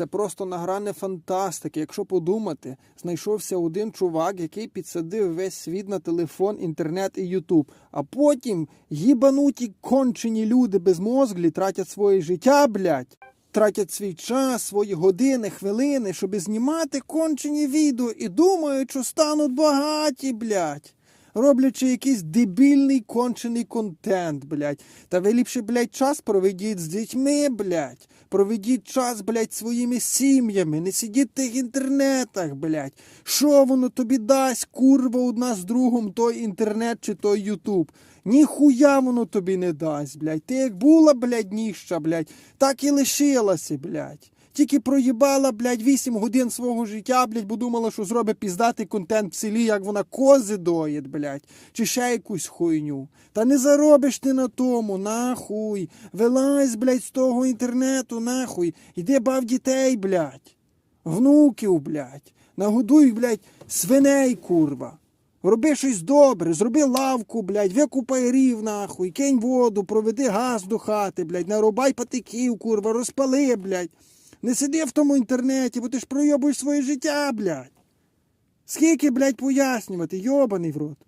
Це просто награне фантастики. Якщо подумати, знайшовся один чувак, який підсадив весь світ на телефон, інтернет і Ютуб. А потім їбануті кончені люди безмозглі тратять своє життя, блядь. Тратять свій час, свої години, хвилини, щоб знімати кончені відео і думають, що стануть багаті, блядь. Роблячи якийсь дебільний кончений контент, блядь. Та ви ліпше, блядь, час проведіть з дітьми, блядь. Проведіть час, блядь, своїми сім'ями. Не сидіть в тих інтернетах, блядь. Що воно тобі дасть, курва, одна з другом, той інтернет чи той Ютуб? Ніхуя воно тобі не дасть, блядь. Ти як була, блядь, ніща, блядь, так і лишилася, блядь. Тільки проїбала, блядь, 8 годин свого життя, блядь, бо думала, що зробить піздатий контент в селі, як вона кози доїть, блядь, чи ще якусь хуйню. Та не заробиш ти на тому, нахуй. Вилазь, блядь, з того інтернету, нахуй. Іди бав дітей, блядь. Внуків, блядь. Нагодуй, блядь, свиней, курва. Роби щось добре, зроби лавку, блядь, викупай рів, нахуй, кинь воду, проведи газ до хати, блядь, нарубай патиків, курва, розпали, блядь. Не сиди в тому інтернеті, бо ти ж пройобуєш своє життя, блядь. Скільки, блядь, пояснювати, йобаний в рот.